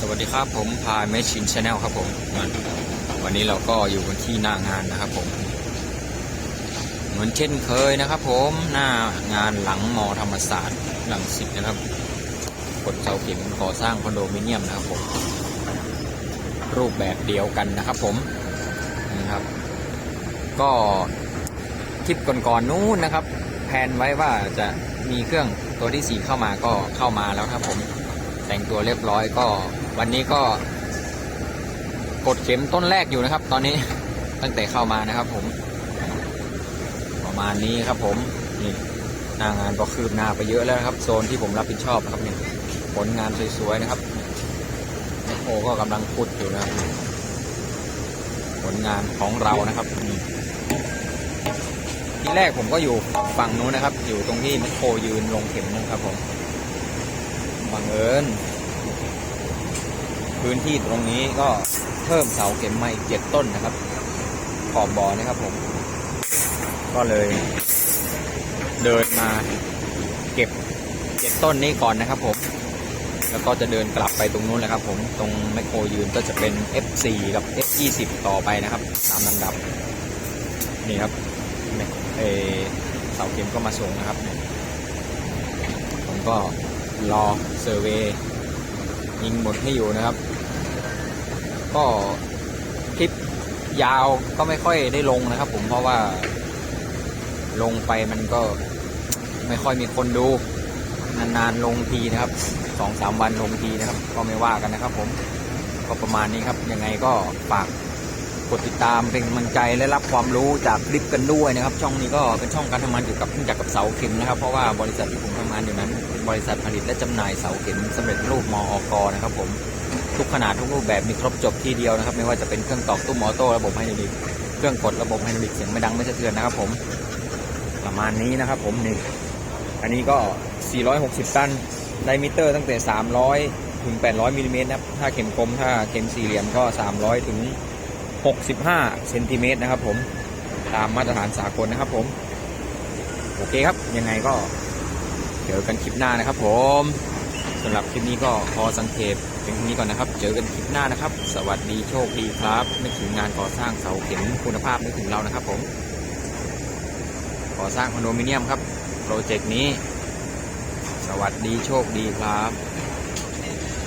สวัสดีครับผมพายเมชินชาแนลครับผมวันนี้เราก็อยู่กันที่หน้างานนะครับผม เหมือนเช่นเคยนะครับ ผมหน้างานหลังมอธรรมศาสตร์หลังสิทธ์นะครับกดเสาเข็มก่อสร้างคอนโดมิเนียมนะครับผมรูปแบบเดียวกันนะครับ ผมนะครับ ก็คลิปก่อนๆนู้นนะครับแผนไว้ว่าจะมีเครื่องตัวที่4เข้ามาก็เข้ามาแล้วครับผมแต่งตัวเรียบร้อยก็ วันนี้ก็กดเข็มต้นแรกอยู่นะครับ ตอนนี้ตั้งแต่เข้ามานะครับ ผม ประมาณนี้ครับ ผมนี่หน้างานก็คืบหน้าไปเยอะแล้วครับ โซนที่ผมรับผิดชอบครับนี่ผลงานสวยๆนะครับแมคโครก็กำลังพุดอยู่นะครับ ผลงานของเรานะครับนี่ที่แรกผมก็อยู่ฝั่งนู้นนะครับ อยู่ตรงที่แมคโครยืนลงเข็มนะครับผมบังเอิญ พื้นที่ตรงนี้ก็เพิ่มเสาเข็มมาอีกเจ็ดต้นนะครับ ขอบบ่อนะครับผม ก็เลยเดินมาเก็บเจ็ดต้นนี้ก่อนนะครับผม แล้วก็จะเดินกลับไปตรงนู้นแหละครับผม ตรงแมคโครยืนก็จะเป็น F4 กับ F20 ต่อไปนะครับ ตามลำดับ นี่ครับเอเสาเข็มก็มาส่งนะครับ ผมก็รอเซอร์เวยิงหมดให้อยู่นะครับ ก็คลิปยาวก็ไม่ค่อยได้ลงนะครับ ผมเพราะว่าลงไปมันก็ไม่ค่อยมีคนดู นานๆลงทีนะครับสองสามวันลงทีนะครับ ก็ไม่ว่ากันนะครับ ผมก็ประมาณนี้ครับยังไงก็ฝากกดติดตามเป็นกำลังใจและรับความรู้จากคลิปกันด้วยนะครับ ช่องนี้ก็เป็นช่องการทำงานเกี่ยวกับเครื่องจักรกับเสาเข็มนะครับ เพราะว่าบริษัทที่ผมทำงานอยู่นั้นเป็น บริษัทผลิตและจำหน่ายเสาเข็มสำเร็จรูปมอกนะครับผมทุกขนาดทุกรูปแบบมีครบจบที่เดียวนะครับ ไม่ว่าจะเป็นเครื่องตอกตุ้มออโต้ระบบไฮดรอลิกเครื่องกดระบบไฮดรอลิกเสียงไม่ดังไม่สะเทือนนะครับผมประมาณนี้นะครับผมนี่อันนี้ก็ 460 ตันไดมิเตอร์ตั้งแต่ 300 ถึง 800มิลลิเมตรนะครับถ้าเข็มกลมถ้าเข็มสี่เหลี่ยมก็ 300 ถึง 65เซนติเมตรนะครับผมตามมาตรฐานสากลนะครับผม โอเคครับ ยังไงก็ เจอกันคลิปหน้านะครับผมสำหรับคลิปนี้ก็พอสังเกตเป็นนี้ก่อนนะครับ เจอกันคลิปหน้านะครับ สวัสดีโชคดีครับนึกถึงงานก่อสร้างเสาเข็มคุณภาพนึกถึงเรานะครับผมก่อสร้างคอนโดมิเนียมครับโปรเจกต์นี้ สวัสดีโชคดีครับ